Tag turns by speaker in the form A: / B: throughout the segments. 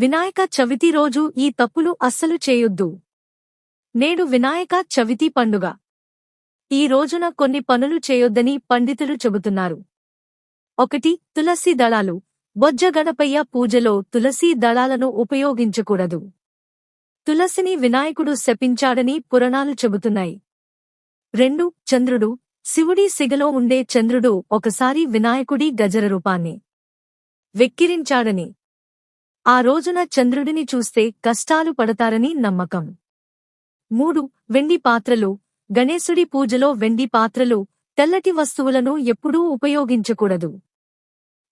A: వినాయక చవితి రోజు ఈ తప్పులు అస్సలు చేయొద్దు. నేడు వినాయక చవితి పండుగ. ఈ రోజున కొన్ని పనులు చేయొద్దని పండితులు చెబుతున్నారు. ఒకటి తులసి దళాలు. బొజ్జ గణపయ్య పూజలో తులసీ దళాలను ఉపయోగించకూడదు. తులసిని వినాయకుడు శపించాడని పురాణాలు చెబుతున్నాయి. రెండు చంద్రుడు. శివుడి సిగలో ఉండే చంద్రుడు ఒకసారి వినాయకుడి గజర రూపాన్ని వెక్కిరించాడని ఆ రోజున చంద్రుడిని చూస్తే కష్టాలు పడతారని నమ్మకం. మూడు వెండి పాత్రలు. గణేశుడి పూజలో వెండి పాత్రలు తెల్లటి వస్తువులను ఎప్పుడూ ఉపయోగించకూడదు.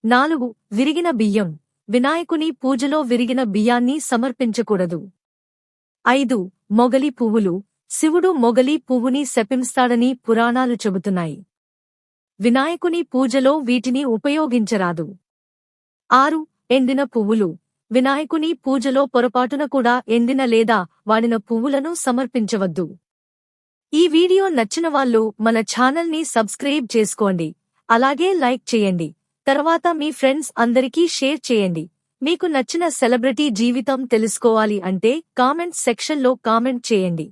A: నాలుగు విరిగిన బియ్యం. వినాయకుని పూజలో విరిగిన బియ్యాన్ని సమర్పించకూడదు. ఐదు మొగలి పువ్వులు. శివుడు మొగలి పువ్వుని శపింస్తాడని పురాణాలు చెబుతున్నాయి. వినాయకుని పూజలో వీటిని ఉపయోగించరాదు. ఆరు ఎండిన పువ్వులు. వినాయకుని పూజలో పొరపాటున కూడా ఎండిన లేదా వాడిన పువ్వులను సమర్పించవద్దు. ఈ వీడియో నచ్చిన వాళ్ళు మన ఛానల్ని సబ్స్క్రైబ్ చేసుకోండి. అలాగే లైక్ చేయండి. తర్వాత మీ ఫ్రెండ్స్ అందరికీ షేర్ చేయండి. మీకు నచ్చిన సెలబ్రిటీ జీవితం తెలుసుకోవాలి అంటే కామెంట్ సెక్షన్లో కామెంట్ చేయండి.